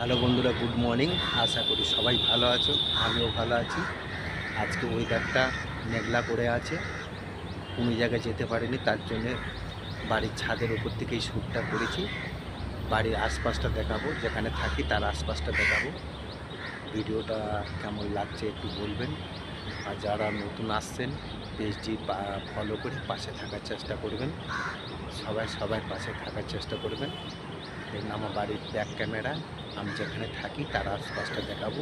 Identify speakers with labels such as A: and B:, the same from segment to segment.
A: Hello বন্ধুরা, good morning. আশা করি সবাই ভালো আছো, আমিও ভালো আছি। আজকে ওয়েদারটা মেঘলা করে আছে। কোনো জায়গায় যেতে পারিনি, তার জন্যে বাড়ির ছাদের উপর থেকেই শ্যুটটা করেছি। বাড়ির আশপাশটা দেখাবো, যেখানে থাকি তার আশপাশটা দেখাবো। ভিডিওটা কেমন লাগছে একটু বলবেন। আর যারা নতুন আসছেন, পেজটি ফলো করে পাশে থাকার চেষ্টা করবেন। সবাই সবার পাশে থাকার চেষ্টা করবেন। দেখুন আমার বাড়ির ব্যাক ক্যামেরা আমি যেখানে থাকি, তার আশপাশটা দেখাবো।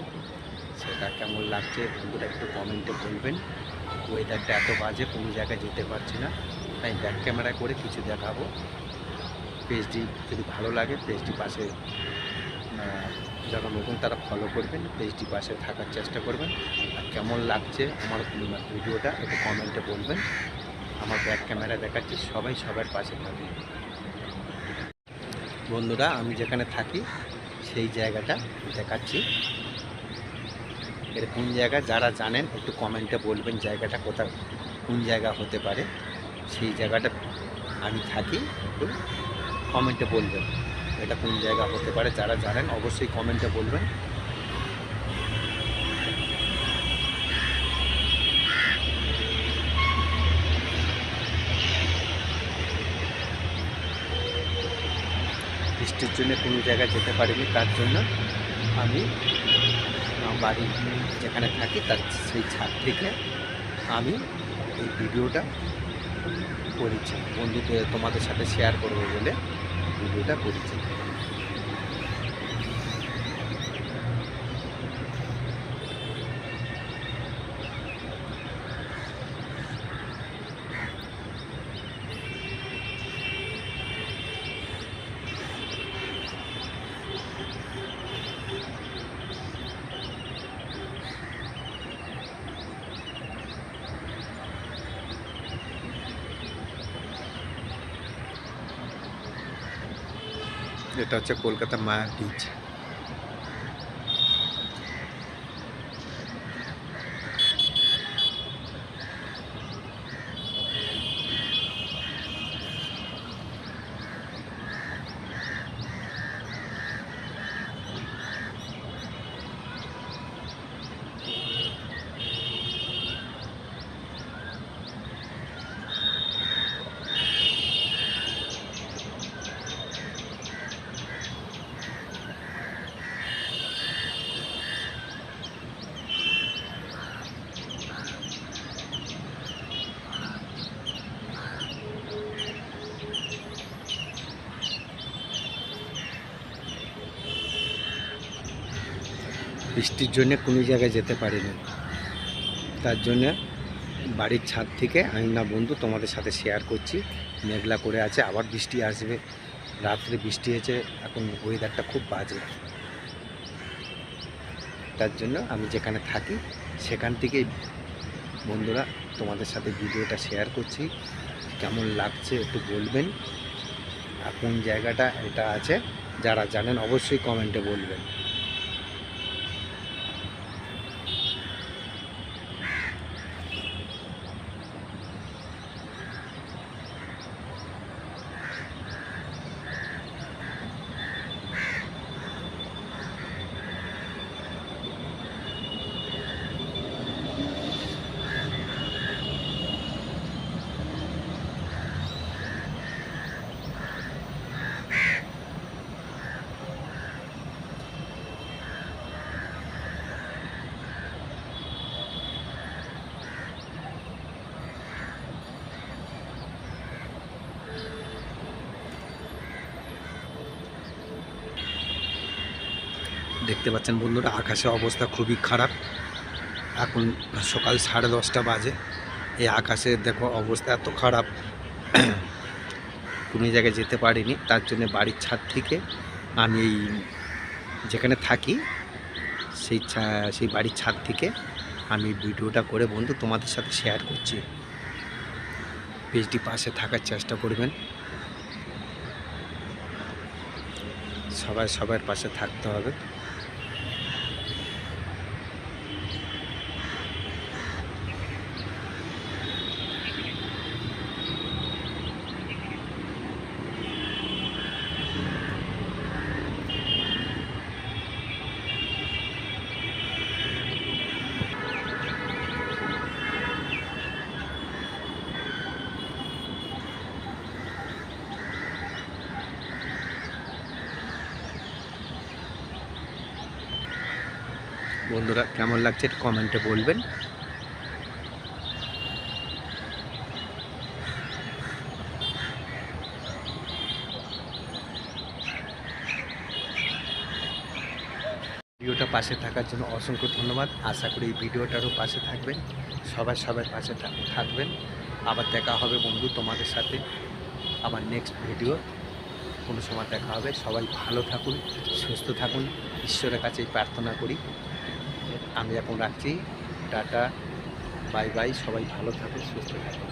A: সেটা কেমন লাগছে, বন্ধুরা একটু কমেন্টে বলবেন। ওয়েদারটা এত বাজে, কোনো জায়গায় যেতে পারছি না। তাই ব্যাক ক্যামেরা করে কিছু দেখাবো। পেজটি যদি ভালো লাগে পেজটি পাশে যারা নতুন, তারা ফলো করবেন। পেজটি পাশে থাকার চেষ্টা করবেন। আর কেমন লাগছে আমার ভিডিওটা, একটু কমেন্টে বলবেন। আমার ব্যাক ক্যামেরা দেখাচ্ছি, সবাই সবার পাশে থাকবে। বন্ধুরা, আমি যেখানে থাকি, সেই জায়গাটা দেখাচ্ছি। এর কোন জায়গা, যারা জানেন, একটু কমেন্টে বলবেন জায়গাটা কোথায়, কোন জায়গা হতে পারে। সেই জায়গাটা আমি থাকি, একটু কমেন্টে বলবেন। এটা কোন জায়গা হতে পারে, যারা জানেন, অবশ্যই কমেন্টে বলবেন। বৃষ্টির জন্য কোনো জায়গায় যেতে পারিনি, তার জন্য আমি বাড়ি যেখানে থাকি তার সেই ছাদ থেকে আমি এই ভিডিওটা করেছি। বন্ধুদের, তোমাদের সাথে শেয়ার করব বলে ভিডিওটা করেছি। এটা হচ্ছে কলকাতা মায়া বিচ বৃষ্টির জন্য কোনো জায়গায় যেতে পারিনি। তার জন্য বাড়ির ছাদ থেকে আমি না বন্ধু তোমাদের সাথে শেয়ার করছি। মেঘলা করে আছে, আবার বৃষ্টি আসবে। রাত্রে বৃষ্টি হয়েছে, এখন ওয়েদারটা খুব বাজে। তার জন্য আমি যেখানে থাকি, সেখান থেকেই বন্ধুরা তোমাদের সাথে ভিডিওটা শেয়ার করছি। কেমন লাগছে একটু বলবেন। আর কোন জায়গাটা এটা আছে, যারা জানেন অবশ্যই কমেন্টে বলবেন। দেখতে পাচ্ছেন বন্ধুরা, আকাশের অবস্থা খুবই খারাপ। এখন সকাল সাড়ে দশটা বাজে। এই আকাশের দেখো অবস্থা এত খারাপ। কোনো জায়গায় যেতে পারিনি। তার জন্য বাড়ির ছাদ থেকে আমি এই যেখানে থাকি, সেই সেই বাড়ির ছাদ থেকে আমি ভিডিওটা করে বন্ধু তোমাদের সাথে শেয়ার করছি। পেজটি পাশে থাকার চেষ্টা করবেন। সবাই সবার পাশে থাকতে হবে। বন্ধুরা, কেমন লাগছে কমেন্টে বলবেন। ভিডিওটা পাশে থাকার জন্য অসংখ্য ধন্যবাদ। আশা করি এই ভিডিওটারও পাশে থাকবেন। সবাই সবাই পাশে থাক- থাকবেন। আবার দেখা হবে বন্ধু তোমাদের সাথে। আবার নেক্সট ভিডিও কোনো সময় দেখা হবে। সবাই ভালো থাকুন, সুস্থ থাকুন। ঈশ্বরের কাছে প্রার্থনা করি। আমি এখন রাখছি। টাটা বাই বাই সবাই ভালো থাকুন সুস্থ থাকুন